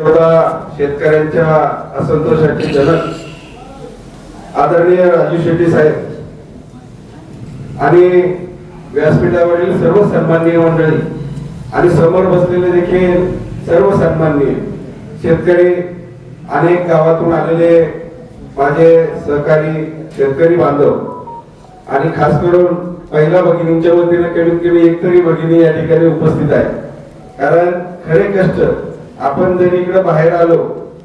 शेतकऱ्यांच्या असंतोषाचे जनक आदरणीय राजू शेट्टी साहेब आणि व्यासपीठावरील सर्व सन्माननीय मंडळी आणि समोर बसलेले देखील सर्व सन्माननीय शेतकरी अनेक गावातून आलेले माझे सहकारी शेतकरी बांधव आणि खास करून पहिल्या भगिनींच्या वतीने कमीत कमी एक तरी भगिनी या ठिकाणी उपस्थित आहे कारण खरे कष्ट आपण जर इकडे बाहेर आलो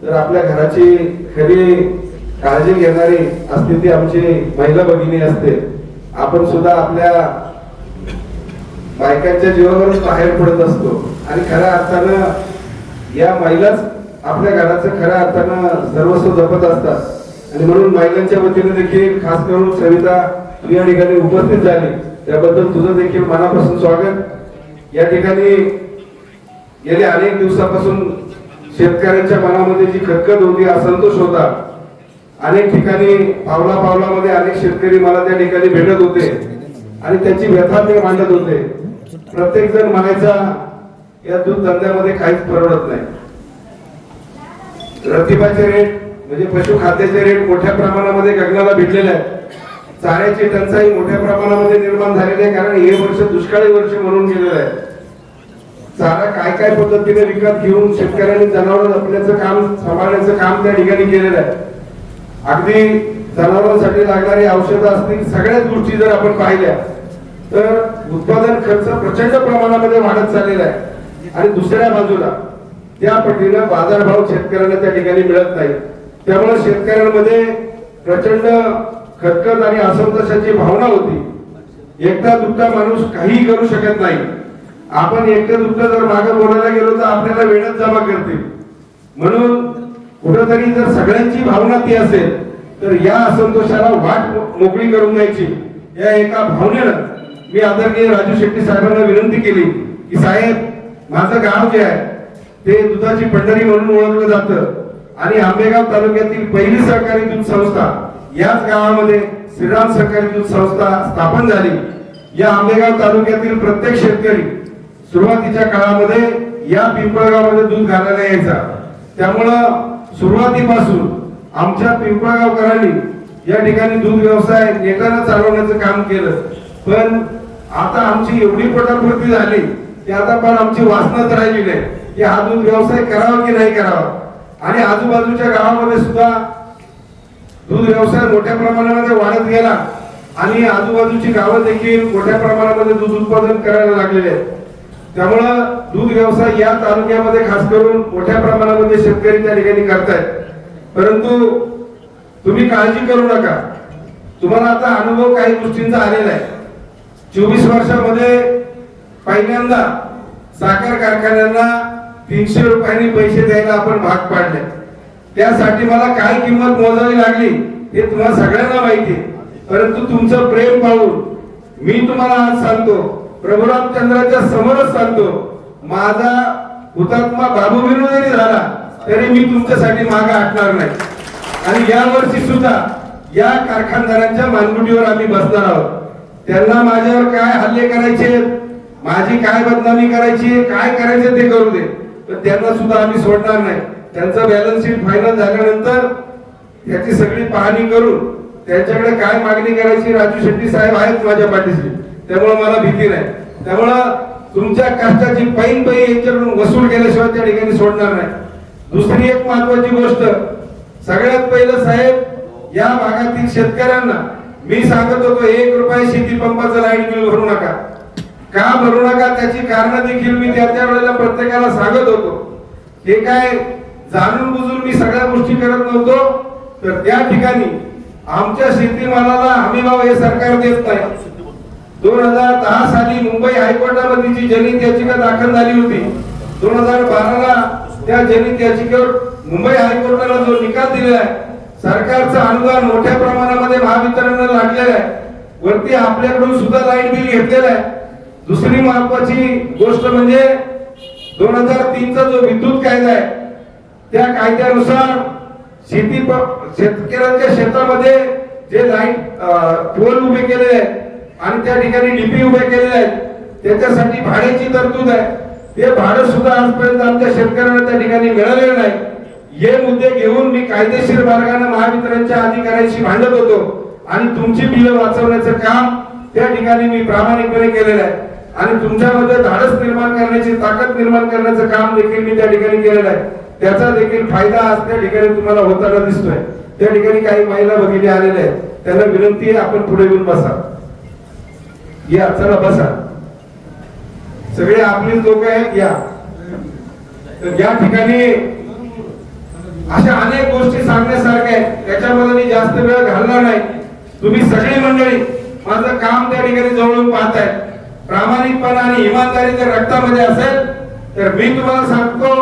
तर आपल्या घराची खरी काळजी घेणारी असते ती आमची महिला भगिनी असते. आपण सुद्धा आपल्या बायकांच्या जीवावरच बाहेर पडत असतो. आणि खऱ्या अर्थानं या महिलाच आपल्या घराचं खऱ्या अर्थानं सर्वस्व जपत असतात. आणि म्हणून महिलांच्या वतीने देखील खास करून सविता तू या ठिकाणी उपस्थित झाली. त्याबद्दल तुझं देखील मनापासून स्वागत. या ठिकाणी गेल्या अनेक दिवसापासून शेतकऱ्यांच्या मनामध्ये जी खदखद होती असंतोष होता. अनेक ठिकाणी पावला पावलामध्ये अनेक शेतकरी मला त्या ठिकाणी भेटत होते आणि त्याची व्यथा ते मांडत होते. प्रत्येक जण म्हणायचा या दूध धंद्यामध्ये काहीच परवडत नाही. रतिबाचे रेट म्हणजे पशुखाद्याचे रेट मोठ्या प्रमाणामध्ये गगनाला भेटलेले आहेत. चाऱ्याची टंचाई मोठ्या प्रमाणामध्ये निर्माण झालेली आहे कारण हे वर्ष दुष्काळी वर्ष म्हणून गेलेलं आहे. चारा काय काय पद्धतीने विकत घेऊन शेतकऱ्यांनी जनावर जपण्याचं काम सांभाळण्याचं काम त्या ठिकाणी केलेलं आहे. अगदी जनावरांसाठी लागणारी औषधं असतील सगळ्याच गोष्टी जर आपण पाहिल्या तर उत्पादन खर्च प्रचंड प्रमाणामध्ये वाढत चाललेला आहे. आणि दुसऱ्या बाजूला त्या पटीनं बाजारभाव शेतकऱ्यांना त्या ठिकाणी मिळत नाही. त्यामुळे शेतकऱ्यांमध्ये प्रचंड खतखत आणि असंतोषाची भावना होती. एकटा दुसरा माणूस काहीही करू शकत नाही. आपण एकटं दुसरं जर मागे बोलायला गेलो तर आपल्याला वेळच जमा करते म्हणून कुठंतरी जर सगळ्यांची भावना ती असेल तर या असंतोषाला वाट मोकळी करून द्यायची. या एका भावनेनं मी आदरणीय राजू शेट्टी साहेबांना विनंती केली की साहेब माझं गाव जे आहे ते दुधाची पंढरी म्हणून ओळखलं जातं आणि आंबेगाव तालुक्यातील पहिली सहकारी दूध संस्था याच गावामध्ये श्रीराम सहकारी दूध संस्था स्थापन झाली. या आंबेगाव तालुक्यातील प्रत्येक शेतकरी सुरुवातीच्या काळामध्ये या पिंपळगावमध्ये दूध घालायला यायचा. त्यामुळं सुरुवातीपासून आमच्या पिंपळगावकरांनी या ठिकाणी दूध व्यवसाय नेटानं चालवण्याचं काम केलं. पण आता आमची एवढी पटापृती झाली की आता पण आमची वासनाच राहिली नाही की हा दूध व्यवसाय करावा की नाही करावा? आणि आजूबाजूच्या गावामध्ये सुद्धा दूध व्यवसाय मोठ्या प्रमाणामध्ये वाढत गेला. आणि आजूबाजूची गावं देखील मोठ्या प्रमाणामध्ये दूध उत्पादन करायला लागलेले आहेत. त्यामुळं दूध व्यवसाय या तालुक्यामध्ये खास करून मोठ्या प्रमाणामध्ये शेतकरी त्या ठिकाणी करतायत. परंतु तुम्ही काळजी करू नका. तुम्हाला आता अनुभव काही गोष्टींचा आलेला आहे. चोवीस वर्षामध्ये पहिल्यांदा साखर कारखान्यांना तीनशे रुपयांनी पैसे द्यायला आपण भाग पाडले. त्यासाठी मला काय किंमत मोजावी लागली हे तुम्हाला सगळ्यांना माहिती आहे. परंतु तुमचं प्रेम पाहून मी तुम्हाला आज सांगतो प्रभू चंद्राच्या समोरच सांगतो माझा हुतात्मा बाबू बिनू जरी झाला तरी मी तुमच्यासाठी मागे हटणार नाही. आणि या वर्षी सुद्धा या कारखानदारांच्या मानगुटीवर आम्ही बसणार आहोत. त्यांना माझ्यावर काय हल्ले करायचे माझी काय बदनामी करायची काय करायचे ते करू दे. पण त्यांना सुद्धा आम्ही सोडणार नाही. त्यांचं बॅलन्स शीट फायनल झाल्यानंतर त्याची सगळी पाहणी करून त्यांच्याकडे काय मागणी करायची राजू शेट्टी साहेब आहेत माझ्या पाठीशी. त्यामुळे मला भीती नाही. त्यामुळं तुमच्या कष्टाची पैन पै यांच्याकडून वसूल केल्याशिवाय त्या ठिकाणी सोडणार नाही. दुसरी एक महत्वाची गोष्ट सगळ्यात पहिलं साहेब या भागातील शेतकऱ्यांना मी सांगत होतो एक रुपये शेती पंपाचं लाइट बिल भरू नका. का भरू नका? त्याची कारण देखील मी त्या त्या वेळेला प्रत्येकाला सांगत होतो. हे काय जाणून बुजून मी सगळ्या गोष्टी करत नव्हतो. तर त्या ठिकाणी आमच्या शेतीमालाला हमी भाव हे सरकार देत नाही. दोन हजार दहा साली मुंबई हायकोर्टामध्ये जी जनहित याचिका दाखल झाली होती. दोन हजार बाराला त्या जनहित याचिकेवर मुंबई हायकोर्टाला जो निकाल दिलेला आहे सरकारचं अनुदान मोठ्या प्रमाणामध्ये महावितरणला लागलेलं आहे. वरती आपल्याकडून सुद्धा लाइट बिल घेतलेलं आहे. दुसरी महत्वाची गोष्ट म्हणजे दोन हजार तीनचा जो विद्युत कायदा आहे त्या कायद्यानुसार शेती प- शेतकऱ्यांच्या शेतामध्ये जे लाइट पोल उभे केलेले आहेत आणि त्या ठिकाणी डीपी उभे केलेले आहेत. त्याच्यासाठी भाड्याची तरतूद आहे. ते भाडं सुद्धा आजपर्यंत आमच्या शेतकऱ्यांना त्या ठिकाणी मिळालेलं नाही. हे मुद्दे घेऊन मी कायदेशीर मार्गाने महावितरणच्या अधिकाऱ्यांशी भांडत होतो. आणि तुमची बिलं वाचवण्याचं काम त्या ठिकाणी मी प्रामाणिकपणे केलेलं आहे. आणि तुमच्यामध्ये धाडस निर्माण करण्याची ताकद निर्माण करण्याचं काम देखील मी त्या ठिकाणी केलेलं आहे. त्याचा देखील फायदा आज त्या ठिकाणी तुम्हाला होताना दिसतोय. त्या ठिकाणी काही महिला भगिनी आलेल्या आहेत. त्यांना विनंती आहे आपण पुढे येऊन बसा. या चला बसा. सगळे आपले लोक आहेत या. तर या ठिकाणी अशा अनेक गोष्टी सांगण्यासारख्या आहेत. त्याच्यामध्ये मी जास्त वेळ घालणार नाही. तुम्ही सगळी मंडळी माझं काम त्या ठिकाणी जवळून पाहताय. प्रामाणिकपणा आणि इमानदारी जर रक्तामध्ये असेल तर मी तुम्हाला सांगतो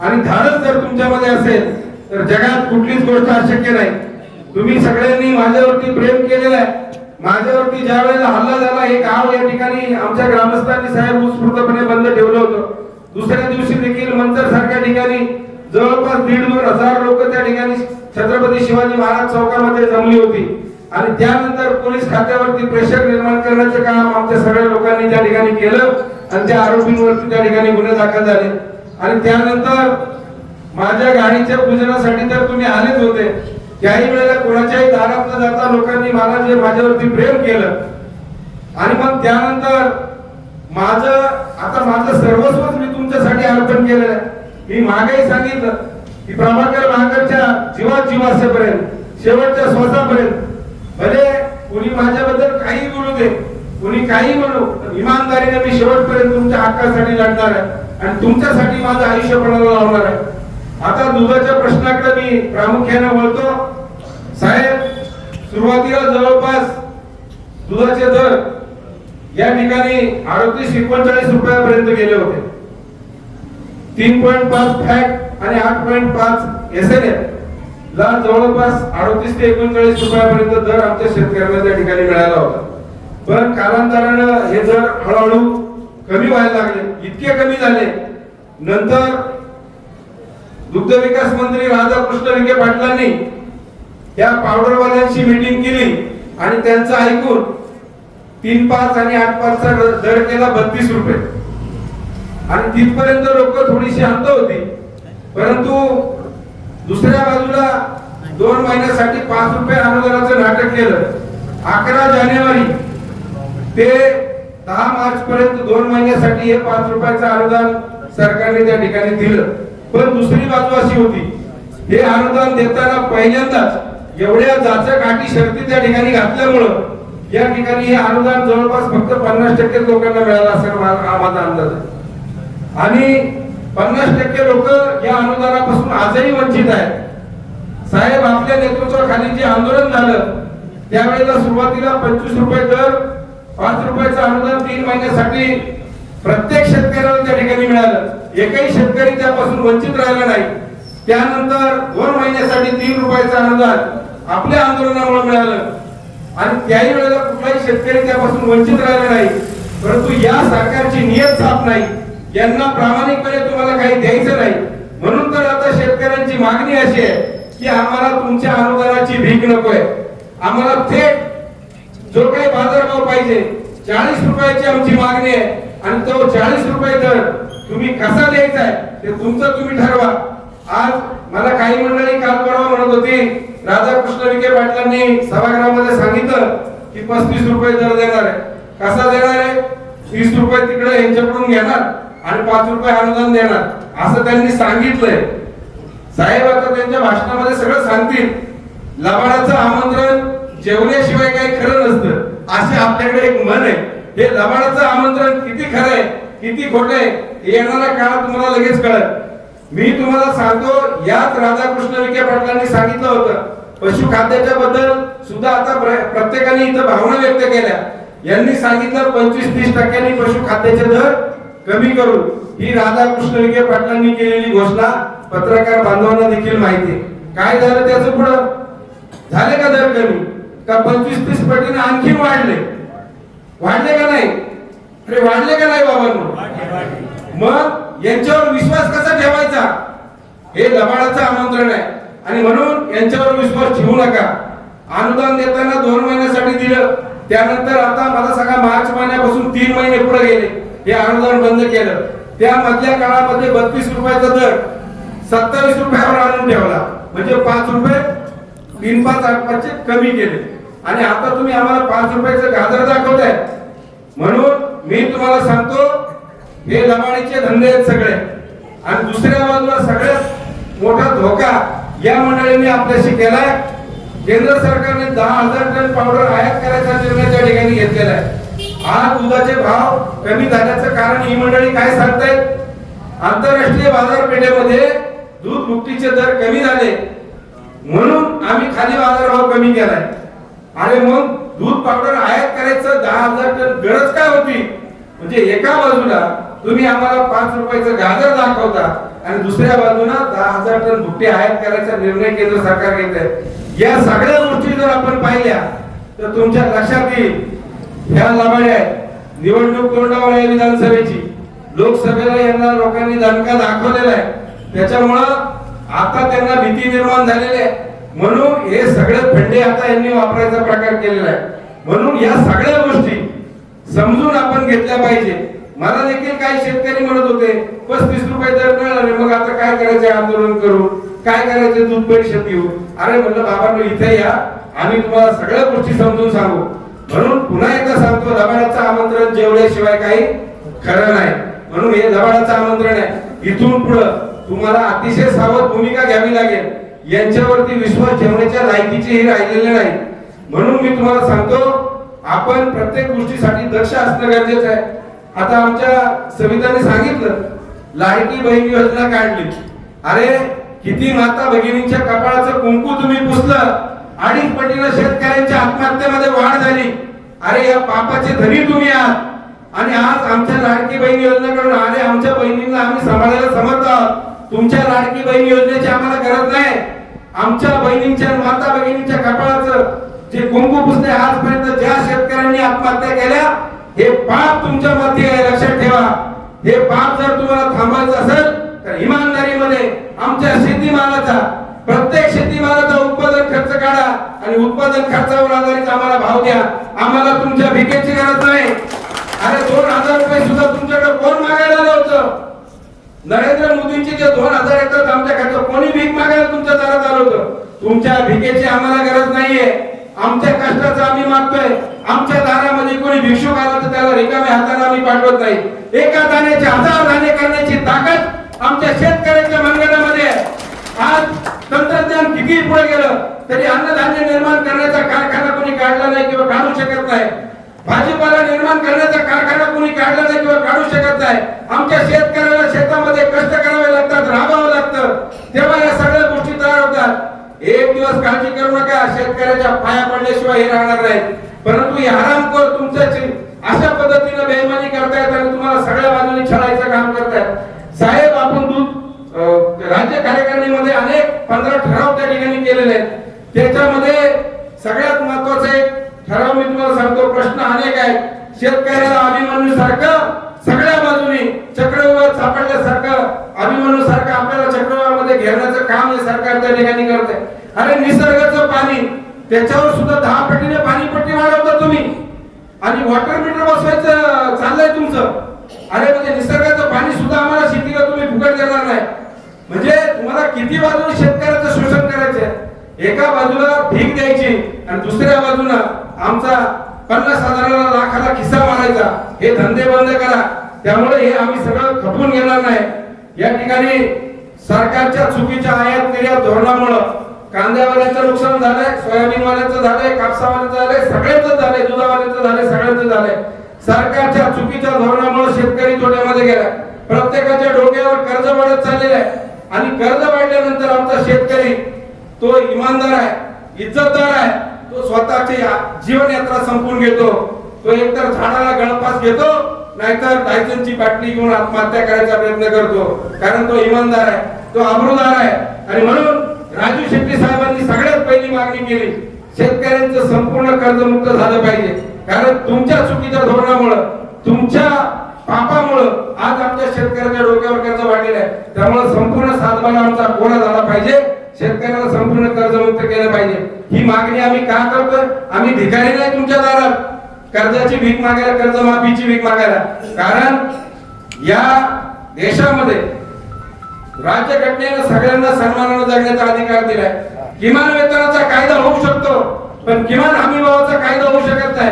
आणि धाडस जर तुमच्यामध्ये असेल तर जगात कुठलीच गोष्ट अशक्य नाही. तुम्ही सगळ्यांनी माझ्यावरती प्रेम केलेलं आहे. माझ्यावरती ज्या वेळेला हल्ला झाला हे गाव या ठिकाणी आमच्या ग्रामस्थांनी साहेब उत्स्फूर्तपणे बंद ठेवलं होतं. दुसऱ्या दिवशी देखील मंचर सारख्या ठिकाणी जवळपास दीड दोन हजार लोक त्या ठिकाणी छत्रपती शिवाजी महाराज चौकामध्ये जमली होती. आणि त्यानंतर पोलीस खात्यावरती प्रेशर निर्माण करण्याचं काम आमच्या सगळ्या लोकांनी त्या ठिकाणी केलं आणि त्या आरोपींवरती त्या ठिकाणी गुन्हे दाखल झाले. आणि त्यानंतर माझ्या गाडीच्या पूजनासाठी तर तुम्ही आलेच होते. त्याही वेळेला कोणाच्याही दारात न जाता लोकांनी मला जे माझ्यावरती प्रेम केलं आणि मग त्यानंतर माझं आता माझं सर्वस्वच मी तुमच्यासाठी अर्पण केलेलं आहे. मी मागेही सांगितलं की प्रभाकर महाकरच्या जीवात जीवासेपर्यंत शेवटच्या श्वासापर्यंत भले कुणी माझ्याबद्दल काही बोलू दे कुणी काही म्हणू इमानदारीने मी शेवटपर्यंत तुमच्या हक्कासाठी लढणार आहे आणि तुमच्यासाठी माझं आयुष्य पणाला लावणार आहे. आता दुधाच्या प्रश्नाकडे मी प्रामुख्याने बोलतो साहेब सुरुवातीला जवळपास दुधाचे दर या ठिकाणी अडतीस एकोणचाळीस रुपयापर्यंत गेले होते. तीन पॉईंट पाच फॅट आणि आठ पॉईंट पाच एस एन ला जवळपास अडतीस ते एकोणचाळीस रुपयापर्यंत दर आमच्या शेतकऱ्यांना त्या ठिकाणी मिळाला होता. पण कालांतरानं हे दर हळूहळू कमी व्हायला लागले. इतके कमी झाले. नंतर दुग्ध विकास मंत्री राधाकृष्ण विखे पाटलांनी या पावडरवाल्यांची मीटिंग केली आणि त्यांचं ऐकून तीन पाच आणि आठ पाचचा दर केला बत्तीस रुपये. आणि तिथपर्यंत लोक थोडीशी अंत होती. परंतु दुसऱ्या बाजूला दोन महिन्यासाठी पाच रुपये अनुदानाचं नाटक केलं. अकरा जानेवारी ते दहा मार्च पर्यंत दोन महिन्यासाठी हे पाच रुपयाचं अनुदान सरकारने त्या ठिकाणी दिलं. पण दुसरी बाजू अशी होती हे अनुदान देताना पहिल्यांदाच एवढ्या जाचं काठी शर्ती त्या ठिकाणी घातल्यामुळं या ठिकाणी हे अनुदान जवळपास फक्त पन्नास टक्के लोकांना मिळालं असेल माझा अंदाज आहे. आणि पन्नास टक्के लोक या अनुदानापासून आजही वंचित आहेत. साहेब आपल्या नेतृत्वाखाली जे आंदोलन झालं त्यावेळेला सुरुवातीला पंचवीस रुपये दर पाच रुपयाचं अनुदान तीन महिन्यासाठी प्रत्येक शेतकऱ्याला त्या ठिकाणी मिळालं. एकही शेतकरी त्यापासून वंचित राहिला नाही. त्यानंतर दोन महिन्यासाठी तीन रुपयाचं अनुदान आपल्या आंदोलनामुळे मिळालं. आणि त्याही वेळेला कुठलाही शेतकरी त्यापासून वंचित राहिला नाही. परंतु या सरकारची नियत साफ नाही. यांना प्रामाणिकपणे तुम्हाला काही द्यायचं नाही. म्हणून तर आता शेतकऱ्यांची मागणी अशी आहे की आम्हाला तुमच्या अनुदानाची भीक नकोय. आम्हाला थेट जो काही बाजारभाव पाहिजे चाळीस रुपयाची आमची मागणी आहे. आणि तो चाळीस रुपये दर तुम्ही कसा द्यायचा आहे ते तुमचं तुम्ही ठरवा. आज मला काही मंडळी काल परवा म्हणत होती राधाकृष्ण विखे पाटलांनी सभागृहामध्ये सांगितलं की पस्तीस रुपये दर देणार आहे. कसा देणार आहे? तीस रुपये तिकडे यांच्याकडून घेणार आणि पाच रुपये अनुदान देणार. असं त्यांनी सांगितलंय. साहेब आता त्यांच्या भाषणामध्ये सगळं सांगतील. लबाडाचं आमंत्रण जेवण्याशिवाय काही खरं नसतं. असे आपल्याकडे एक मन आहे. हे लबाडाचं आमंत्रण किती खरं आहे किती खोटं आहे येणारा येणाऱ्या काळात तुम्हाला लगेच कळत मी तुम्हाला सांगतो यात राधाकृष्ण विखे पाटलांनी सांगितलं होतं. पशुखाद्याच्या बद्दल सुद्धा आता प्र- प्रत्येकाने इथं भावना व्यक्त केल्या. यांनी सांगितलं पंचवीस तीस टक्क्यांनी पशुखाद्याचे दर कमी करू. ही राधाकृष्ण विखे पाटलांनी केलेली घोषणा पत्रकार बांधवांना देखील माहिती आहे. काय झालं त्याचं पुढं? झाले का दर कमी? का पंचवीस तीस पटीने आणखी वाढले? वाढले का नाही? अरे वाढले का नाही बाबांनो? मग यांच्यावर विश्वास कसा ठेवायचा? हे लबाडाचं आमंत्रण आहे. आणि म्हणून यांच्यावर विश्वास ठेवू नका. अनुदान देताना दोन महिन्यासाठी दिलं. त्यानंतर आता मला सांगा मार्च महिन्यापासून तीन महिने पुढे गेले. हे अनुदान बंद केलं. त्या मधल्या काळामध्ये बत्तीस रुपयाचा दर सत्तावीस रुपयावर आणून ठेवला. म्हणजे पाच रुपये तीन पाच आठ पाचचे कमी केले. आणि आता तुम्ही आम्हाला पाच रुपयाचं गाजर दाखवताय. म्हणून मी तुम्हाला सांगतो हे लबाडीचे धंदे आहेत सगळे. आणि दुसऱ्या बाजूला सगळ्यात मोठा धोका या मंडळींनी आपल्याशी केलाय. केंद्र सरकारने दहा हजार टन पावडर आयात करायचा निर्णय त्या ठिकाणी घेतलेला आहे. आज दुधाचे भाव कमी झाल्याचं कारण ही मंडळी काय सांगतायत? आंतरराष्ट्रीय बाजारपेठेमध्ये दूध मुक्तीचे दर कमी झाले. म्हणून आम्ही खाली बाजारभाव कमी केलाय. आणि मग दूध पावडर आयात करायचं दहा हजार टन गरज काय होती? म्हणजे एका बाजूला तुम्ही आम्हाला पाच रुपयाचं गाजर दाखवता आणि दुसऱ्या बाजूला दहा हजार टन भुट्टे आयात करायचा निर्णय केंद्र सरकार घेत आहे या सगळ्या गोष्टी जर आपण पाहिल्या तर तुमच्या लक्षात येईल. ह्या लाभाड्या आहेत. निवडणूक तोंडावर आहे विधानसभेची. लोकसभेला यांना लोकांनी दणका दाखवलेला आहे. त्याच्यामुळं आता त्यांना भीती निर्माण झालेली आहे. म्हणून हे सगळे फंडे आता यांनी वापरायचा प्रकार केलेला आहे. म्हणून या सगळ्या गोष्टी समजून आपण घेतल्या पाहिजे मला देखील काही शेतकरी म्हणत होते पस्तीस रुपये दर मिळाले मग आता काय करायचे आंदोलन करू? काय करायचे दूध परिषद घेऊ अरे म्हणलं बाबांनो इथे या. आम्ही तुम्हाला सगळ्या गोष्टी समजून सांगू. म्हणून पुन्हा एकदा सांगतो दबाडाचं आमंत्रण जेवल्याशिवाय काही खरं नाही. म्हणून हे दबाडाचं आमंत्रण आहे. इथून पुढं तुम्हाला अतिशय सावध भूमिका घ्यावी लागेल. यांच्यावरती विश्वास ठेवण्याच्या लायकीचे हे राहिलेले नाही. म्हणून मी तुम्हाला सांगतो आपण प्रत्येक गोष्टीसाठी दक्ष असणं गरजेचं आहे. आता आमच्या सविताने सांगितलं लाडकी बहीण योजना काढली. अरे किती माता भगिनींच्या कपाळाचं कुंकू तुम्ही पुसलं अडीच पटीनं शेतकऱ्यांच्या आत्महत्येमध्ये वाढ झाली. अरे या पापाचे धनी तुम्ही आहात. आणि आज आमच्या लाडकी बहीण योजनेकडून अरे आमच्या बहिणींना आम्ही सांभाळायला समर्थ. आहोत तुमच्या लाडकी बहीण योजनेची आम्हाला गरज नाही. आमच्या बहिणींच्या माता भगिनींच्या कपाळाचं जे कुंकू पुसले आजपर्यंत ज्या शेतकऱ्यांनी आत्महत्या केल्या हे पाप तुमच्या मध्ये आहे लक्षात ठेवा. हे पाप जर तुम्हाला थांबायचं असेल तर इमानदारीमध्ये आमच्या शेतीमालाचा प्रत्येक शेतीमालाचा उत्पादन खर्च काढा आणि उत्पादन खर्चावर आधारित आम्हाला भाव द्या. आम्हाला तुमच्या भिकेची गरज नाही. अरे दोन हजार रुपये सुद्धा तुमच्याकडे कोण मागायला आलं होतं? नरेंद्र मोदींचे जे दोन हजार येतात आमच्या खात्यात कोणी भीक मागायला तुमच्या दारात आलं होतं? तुमच्या भिकेची आम्हाला गरज नाहीये. आमच्या कष्टाचं आम्ही मागतोय. आमच्या दारामध्ये कोणी भिक्षुक आला तर त्याला रिकाम्या हाताने आम्ही पाठवत नाही. एका दाण्याचे हजार दाणे करण्याची ताकद आमच्या शेतकऱ्याच्या मनगटामध्ये आज तंत्रज्ञान किती पुढे गेलं तरी अन्नधान्य निर्माण करण्याचा कारखाना कोणी काढला नाही किंवा काढू शकत नाही. भाजीपाला निर्माण करण्याचा कारखाना कोणी काढला नाही किंवा काढू शकत नाही आमच्या शेतकऱ्याला शेतामध्ये कष्ट करावे लागतात राबावं लागतं तेव्हा या सगळ्या गोष्टी तयार होतात एक दिवस काळजी करू नका त्याच्या पाया पडल्याशिवाय हे राहणार नाही. परंतु हे हरामखोर तुमच्याची अशा पद्धतीनं बेमानी करतायत आणि तुम्हाला सगळ्या बाजूने छळायचं काम करतायत. साहेब आपण दूध राज्य कार्यकारिणीमध्ये अनेक पंधरा ठराव त्या ठिकाणी केलेले आहेत. त्याच्यामध्ये सगळ्यात महत्त्वाचा एक ठराव मी तुम्हाला सांगतो प्रश्न अनेक आहेत. शेतकऱ्याला अभिमन्यू सारखं सगळ्या बाजूने चक्रव्यूहात सापडल्यासारखं अभिमन्यू सारखं आपल्याला चक्रव्यूहामध्ये घेण्याचं काम हे सरकार त्या ठिकाणी करत आहे अरे निसर्गाचं पाणी त्याच्यावर सुद्धा दहा पटीने पाणीपट्टी वाढवता तुम्ही. आणि वॉटर मीटर बसवायचं चाललंय तुमचं. अरे म्हणजे निसर्गाचं पाणी सुद्धा आम्हाला शेतीला तुम्ही फुकट देणार नाही. म्हणजे तुम्हाला किती बाजूने शेतकऱ्याचं शोषण करायचं एका बाजूला भीक द्यायची आणि दुसऱ्या बाजूला आमचा पन्नास हजाराला लाखाला खिस्सा मारायचा. हे धंदे बंद करा. त्यामुळे हे आम्ही सगळं खपवून घेणार नाही. या ठिकाणी सरकारच्या चुकीच्या आयात निर्यात धोरणामुळं कांद्यावाल्यांचं नुकसान झालंय सोयाबीनवाल्यांचं झालंय कापसावाल्यांचं झालंय सगळ्यांचं झालंय दुधावाल्यांचं झालंय सगळ्यांचं झालंय. सरकारच्या चुकीच्या धोरणामुळे शेतकरी तोट्यामध्ये गेला प्रत्येकाच्या डोक्यावर कर्ज वाढत चाललेलं आहे. आणि कर्ज वाढल्यानंतर आमचा शेतकरी तो इमानदार आहे इज्जतदार आहे तो स्वतःची जीवन यात्रा संपून घेतो. तो एकतर झाडाला गळपास घेतो नाहीतर डायजनची बाटली घेऊन आत्महत्या करायचा प्रयत्न करतो. कारण तो इमानदार आहे तो आबरूदार आहे. आणि म्हणून राजू शेट्टी साहेबांनी सगळ्यात पहिली मागणी केली. शेतकऱ्यांचं संपूर्ण कर्जमुक्त झालं पाहिजे. कारण तुमच्या चुकीच्या धोरणामुळं तुमच्या पापामुळं आज आमच्या शेतकऱ्याच्या डोक्यावर कर्ज वाढलेलं आहे. त्यामुळे संपूर्ण सातबारा आमचा कोणा झाला पाहिजे. शेतकऱ्याला संपूर्ण कर्जमुक्त केलं पाहिजे. ही मागणी आम्ही का करतोय? आम्ही भिकारी नाही तुमच्या दारात. कर्जाची भीक मागायला कर्जमाफीची भीक मागायला. कारण या देशामध्ये राज्यघटनेनं सगळ्यांना सन्मानानं जगण्याचा अधिकार दिलाय. किमान वेतनाचा कायदा होऊ शकतो पण किमान हमी भावाचा कायदा होऊ शकत नाही.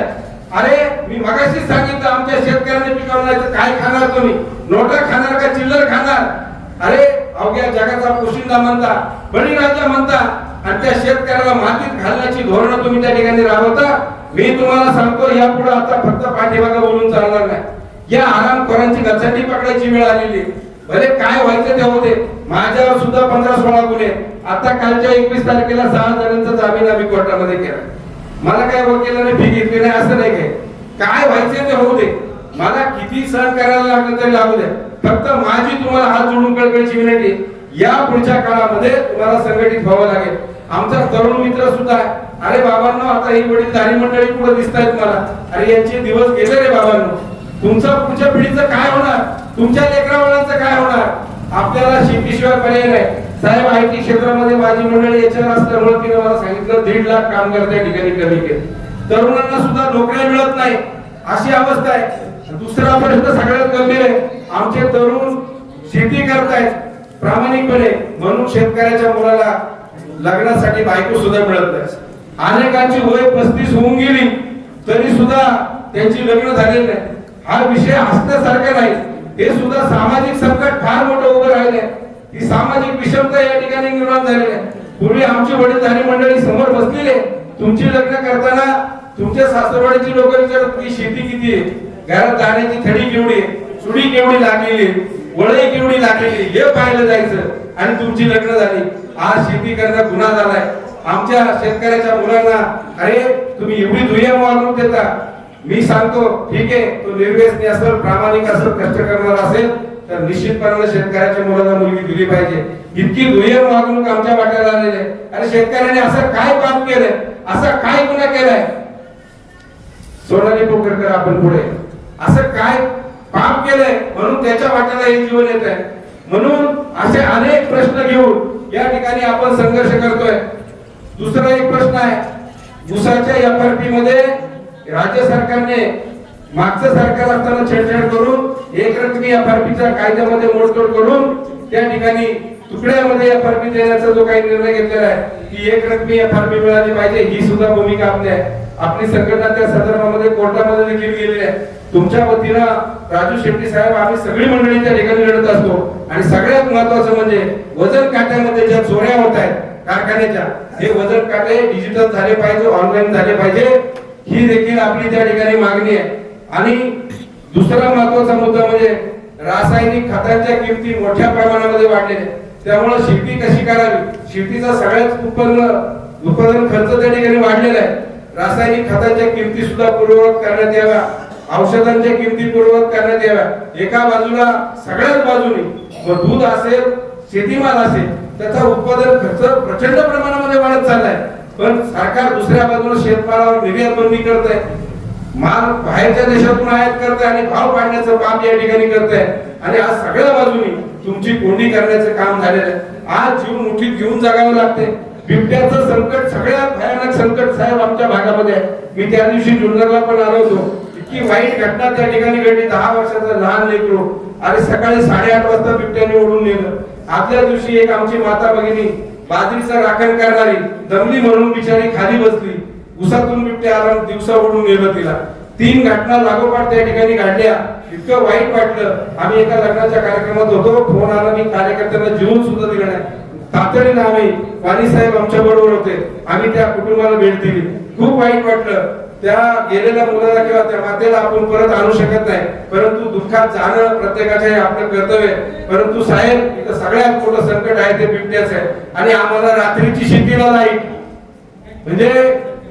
अरे मी मगाशीच सांगितलं आमच्या शेतकऱ्यांनी पिकवलं काय खाणार तुम्ही? नोटा खाणार का चिल्लर खाणार? अरे अवघ्या जगाचा पोशिंदा म्हणता बळीराजा म्हणता आणि त्या शेतकऱ्याला मातीत घालण्याची धोरणं तुम्ही त्या ठिकाणी राबवता? मी तुम्हाला सांगतो यापुढे आता फक्त पाठीमागे बोलून चालणार नाही. या आरामखोरांची गचाटी पकडायची वेळ आलेली आहे. भले काय व्हायचं ते होते माझ्यावर सुद्धा पंधरा सोळा गुन्हे. आता कालच्या एकवीस तारखेला सहा जणांचा जामीन आम्ही कोर्टामध्ये केला. मला काय वकिलाने फी घेतली नाही असं नाही काय? काय व्हायचं ते होऊ दे. मला किती सहन करायला लागलं तरी लागू दे. फक्त माझी तुम्हाला हात जोडून कळकळीची विनंती या पुढच्या काळामध्ये तुम्हाला संघटित व्हावं लागेल. आमचा तरुण मित्र सुद्धा आहे. अरे बाबांनो आता ही वडील दारी मंडळी पुढे दिसत आहेत मला? अरे यांचे दिवस गेले रे बाबांनो. तुमचं पुढच्या पिढीचं काय होणार? तुमच्या लेकरावळांचं काय होणार? आपल्याला शेतीशिवाय पर्याय नाही. साहेब आय टी क्षेत्रामध्ये माझी मंडळी याच्यावर असल्यामुळे तिने मला सांगितलं दीड लाख कामगार त्या ठिकाणी कमी केले. तरुणांना सुद्धा नोकऱ्या मिळत नाही. अशी अवस्था आहे. दुसरा प्रश्न सगळ्यात गंभीर आहे. आमचे तरुण शेती करतायत प्रामाणिकपणे. म्हणून शेतकऱ्याच्या मुलाला लग्नासाठी बायको सुद्धा मिळत नाही. अनेकांची वय पस्तीस होऊन गेली तरी सुद्धा त्यांची लग्न झालेली नाही. हा विषय असण्यासारखा नाही. हे सुद्धा सामाजिक संकट फार मोठं उभं राहिले ही सामाजिक विषमता या ठिकाणी निर्माण झालेली आहे. पूर्वी आमची वडीलधारी मंडळी समोर बसलेले तुमची लग्न करताना तुमच्या सासरवाडीची लोक विचारत की शेती किती आहे? घरात दाण्याची थडी केवढी आहे? सुडी केवढी लागलेली वळई केवढी लागलेली हे पाहिलं जायचं. आणि तुमची लग्न झाली. आज शेती करणं गुन्हा झालाय. आमच्या शेतकऱ्याच्या मुलांना अरे तुम्ही एवढी दुय्यम वागणूक देता. मी सांगतो ठीक आहे तो निर्व्यसनी असेल प्रामाणिक असेल कष्ट करणार असेल तर निश्चितपणाने शेतकऱ्याच्या मुलाला मुलगी दिली पाहिजे. इतकी दुय्यम वागणूक आमच्या वाट्याला आलेली आहे. अरे शेतकऱ्याने असं काय पाप केलंय? असं काय गुन्हा केलाय? सोनाली पोकरकर आपण पुढे. असं काय पाप केलंय? म्हणून त्याच्या वाट्याला हे जीवन येत आहे म्हणून असे अनेक प्रश्न घेऊन या ठिकाणी आपण संघर्ष करतोय. दुसरा एक प्रश्न आहे. दुसऱ्याच्या एफ आर पी मध्ये राज्य सरकारने मागचं सरकार असताना छेडछाड करून एक रकमी फारपीच्या कायद्यामध्ये मोडतोड करून त्या ठिकाणी तुकड्यामध्ये फरपी देण्याचा जो काही निर्णय घेतलेला आहे की एक रकमी एफआरपी मिळाली पाहिजे ही सुद्धा भूमिका आपली आहे. आपली संघटना त्या संदर्भामध्ये कोर्टामध्ये देखील गेलेली आहे. तुमच्या वतीनं राजू शेट्टी साहेब आम्ही सगळी मंडळी त्या ठिकाणी लढत असतो. आणि सगळ्यात महत्वाचं म्हणजे वजन काट्यामध्ये ज्या चोऱ्या होत आहेत कारखान्याच्या हे वजन काटे डिजिटल झाले पाहिजे ऑनलाईन झाले पाहिजे. ही देखील आपली त्या ठिकाणी मागणी आहे. आणि दुसरा महत्त्वाचा मुद्दा म्हणजे रासायनिक खतांच्या किमती मोठ्या प्रमाणामध्ये वाढलेल्या त्यामुळे शेती कशी करावी? शेतीचा सगळ्याच उत्पन्न उत्पादन खर्च त्या ठिकाणी वाढलेला आहे. रासायनिक खतांच्या किमती सुद्धा पूर्ववत करण्यात याव्या. औषधांच्या किमती पूर्ववत करण्यात याव्या. एका बाजूला सगळ्याच बाजूनी दूध असेल शेतीमाल असेल त्याचा उत्पादन खर्च प्रचंड प्रमाणामध्ये वाढत चाललाय पण सरकार दुसऱ्या बाजूला शेतमालावर निर्यात बंदी करत आहे माल बाहेरच्या देशातून आयात करत आहे आणि भाव पाडण्याचं काम या ठिकाणी करत आहे आणि आज सगळ्या बाजूनी तुमची कोंडी करण्याचं काम झालेलं आहे. आज जीव मुठीत घेऊन जगावं लागते बिबट्याचं संकट सगळ्यात भयानक संकट साहेब आमच्या भागामध्ये आहे. मी त्या दिवशी जुन्नरला पण आलो होतो. इतकी वाईट घटना त्या ठिकाणी घडली. दहा वर्षाचा लहान लेकरू. अरे सकाळी साडेआठ वाजता बिबट्याने ओढून नेलं. आदल्या दिवशी एक आमची माता भगिनी बाजरीचं राखण करणारी दमली म्हणून बिचारी खाली बसली. उसातून बिबटे आला दिवसा उडून गेलं तिला. तीन घटना लागोपाठ त्या ठिकाणी घडल्या. इतकं वाईट वाटलं. आम्ही एका लग्नाच्या कार्यक्रमात होतो. फोन आला मी कार्यकर्त्यांना जीवन सुद्धा दिलं नाही. तातडीने आम्ही वाणी साहेब आमच्या बरोबर होते. आम्ही त्या कुटुंबाला भेट दिली. खूप वाईट वाटलं. त्या गेलेल्या मुलाला किंवा त्या मातेला आपण परत आणू शकत नाही. परंतु दुःखात जाणं प्रत्येकाचे आपलं कर्तव्य परंतु साहेब इथं सगळ्यात मोठं संकट आहे ते बिबट्याच आहे. आणि आम्हाला रात्रीची शेतीला लाइट. म्हणजे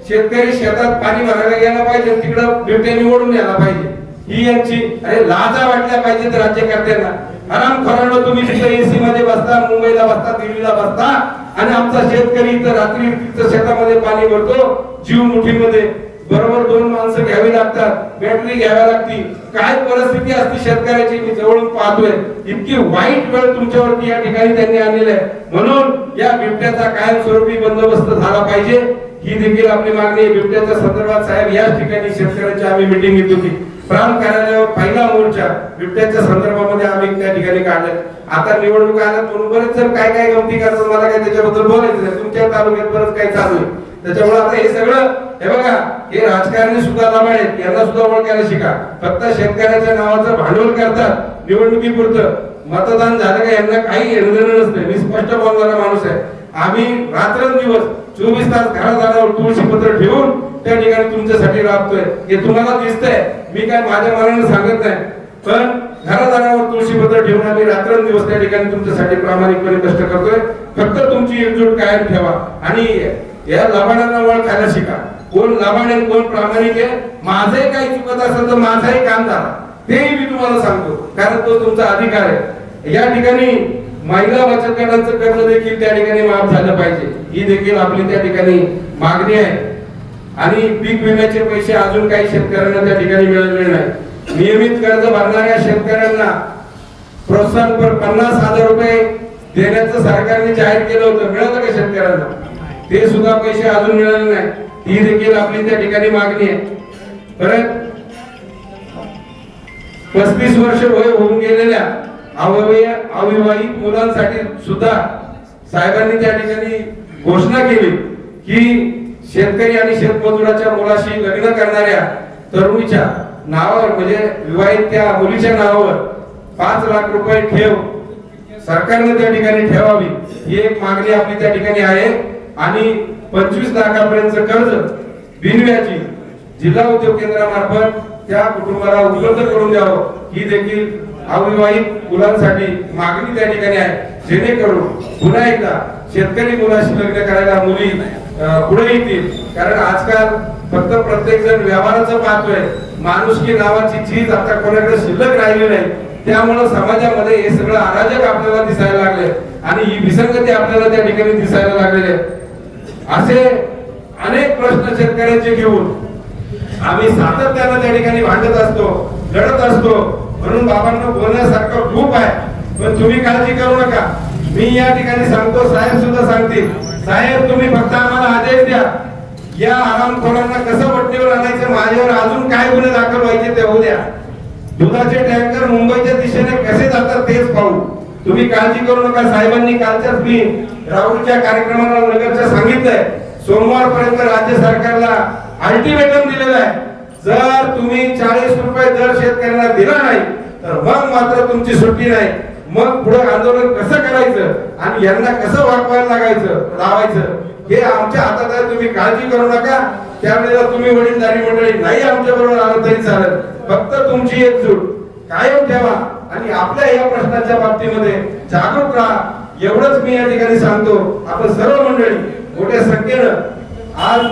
शेतकरी शेतात पाणी भरायला गेला पाहिजे तिकडं बिबट्याने ओढून यायला पाहिजे. ही यांची अरे लाजा वाटल्या पाहिजेत राज्यकर्त्यांना. आराम खराडो तुम्ही तिथं एसी मध्ये बसता मुंबईला बसता दिल्लीला बसता आणि आमचा शेतकरी इथं रात्री तिथं शेतामध्ये पाणी भरतो जीव मुठीमध्ये. बरोबर दोन माणसं घ्यावी लागतात बॅटरी घ्याव्या लागती. काय परिस्थिती असते शेतकऱ्याची मी जवळून पाहतोय. इतकी वाईट वेळ तुमच्यावरती या ठिकाणी त्यांनी आणलेली आहे. म्हणून या बिबट्याचा कायमस्वरूपी बंदोबस्त झाला पाहिजे. ही देखील आपली मागणी बिबट्याच्या संदर्भात साहेब याच ठिकाणी शेतकऱ्याची आम्ही मिटिंग घेत होती. प्रांत कार्यालयावर पहिला मोर्चा बिबट्याच्या संदर्भामध्ये आम्ही त्या ठिकाणी काढले. आता निवडणूक आल्या म्हणून बरेच जण काय काय गमती करतात मला काय त्याच्याबद्दल बोलायचं नाही. तुमच्या तालुक्यात बरंच काही चालू आहे. त्याच्यामुळे आता हे सगळं हे बघा हे राजकारणी सुद्धा लाभाड आहेत यांना सुद्धा ओळखायला शिका. फक्त शेतकऱ्याच्या नावाचं भांडवल करतात निवडणुकीपुरतं. मतदान झालं का यांना काही घेणं नसतं. मी स्पष्ट बोलणारा माणूस आहे. आम्ही रात्रंदिवस चोवीस तास घरादारावर तुळशी पत्र ठेवून त्या ठिकाणी तुमच्यासाठी राबतोय. हे तुम्हाला दिसतंय. मी काय माझ्या मनानं सांगत नाही. पण घरादारावर तुळशी पत्र ठेवून आम्ही रात्रंदिवस त्या ठिकाणी तुमच्यासाठी प्रामाणिकपणे कष्ट करतोय. फक्त तुमची एकजूट कायम ठेवा. आणि या लबाड्यांना वळ खायला शिका. कोण लबाड आहे कोण प्रामाणिक आहे माझंही काही चुकत असेल तर माझाही काम झाला तेही मी तुम्हाला सांगतो कारण तो तुमचा अधिकार आहे. या ठिकाणी महिला बचत गटांचं कर्ज देखील त्या ठिकाणी माफ झालं पाहिजे. ही देखील आपली त्या ठिकाणी मागणी आहे. आणि पीक विम्याचे पैसे अजून काही शेतकऱ्यांना त्या ठिकाणी मिळालेले नाही. नियमित कर्ज भरणाऱ्या शेतकऱ्यांना प्रोत्साहन पन्नास हजार रुपये देण्याचं सरकारने जाहीर केलं होतं. मिळालं का शेतकऱ्यांना? ते सुद्धा पैसे अजून मिळाले नाही. ही देखील आपली त्या ठिकाणी मागणी आहे. परत पस्तीस वर्ष वय होऊन गेलेल्या अवय अविवाहित मुलांसाठी सुद्धा साहेबांनी त्या ठिकाणी घोषणा केली की शेतकरी आणि शेतमजुराच्या मुलाशी लग्न करणाऱ्या तरुणीच्या नावावर म्हणजे विवाहित त्या मुलीच्या नावावर पाच लाख रुपये ठेव सरकारने त्या ठिकाणी ठेवावी ही एक मागणी आपली त्या ठिकाणी आहे. आणि पंचवीस लाखापर्यंत कर्ज बिनव्याजी जिल्हा उद्योग केंद्रामार्फत त्या कुटुंबाला उपलब्ध करून द्यावं. ही देखील अविवाहित मुलांसाठी मागणी त्या ठिकाणी आहे. जेणेकरून पुन्हा एकदा शेतकरी मुलाशी लग्न करायला मुली पुढे येतील. कारण आजकाल फक्त प्रत्येक जण व्यवहाराचं पाहतोय. माणुसकी नावाची चीज आता कोणाकडे शिल्लक राहिली नाही. त्यामुळे समाजामध्ये हे सगळं अराजक आपल्याला दिसायला लागले आणि ही विसंगती आपल्याला त्या ठिकाणी दिसायला लागलेली आहे. असे अनेक प्रश्न शेतकऱ्यांचे घेऊन आम्ही सातत्यानं त्या ठिकाणी भांडत असतो लढत असतो. म्हणून बाबांना बोलण्यासारखं खूप आहे. पण तुम्ही काळजी करू नका. मी या ठिकाणी सांगतो साहेब सुद्धा सांगतील. साहेब तुम्ही फक्त आम्हाला आदेश द्या. या आरामखोरांना कसं वट्टीवर आणायचं? माझ्यावर अजून काय गुन्हे दाखल व्हायचे ते होऊ द्या. दुधाचे टँकर मुंबईच्या दिशेने कसे जातात तेच पाहू. तुम्ही काळजी करू नका. साहेबांनी कालच्याच मी राहुलच्या कार्यक्रमाला नगरच्या सांगितलंय. सोमवारपर्यंत राज्य सरकारला अल्टिमेटम दिलेलं आहे. जर तुम्ही चाळीस रुपये दर शेतकऱ्यांना दिला नाही तर मग मात्र तुमची सुट्टी नाही. मग पुढे आंदोलन कसं करायचं आणि यांना कसं वागवायला लागायचं लावायचं हे आमच्या हातात आहे. तुम्ही काळजी करू नका. त्यावेळेला तुम्ही वडीलधारी मंडळी नाही आमच्या बरोबर आलं तरी चालेल. फक्त तुमची एकजूट कायम ठेवा. आणि आपल्या या प्रश्नाच्या बाबतीमध्ये जागरूक राहा. एवढंच मी या ठिकाणी सांगतो. आपण सर्व मंडळी मोठ्या संख्येनं आज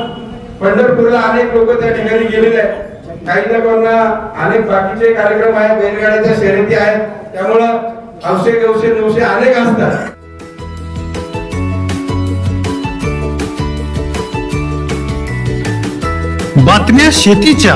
पंढरपूरला अनेक लोक त्या ठिकाणी गेलेले आहेत. काही लोकांना अनेक बाकीचे कार्यक्रम आहेत बैलगाड्याच्या शर्यती आहेत. त्यामुळं औषध गवशे नवशे अनेक असतात. बातम्या शेतीच्या.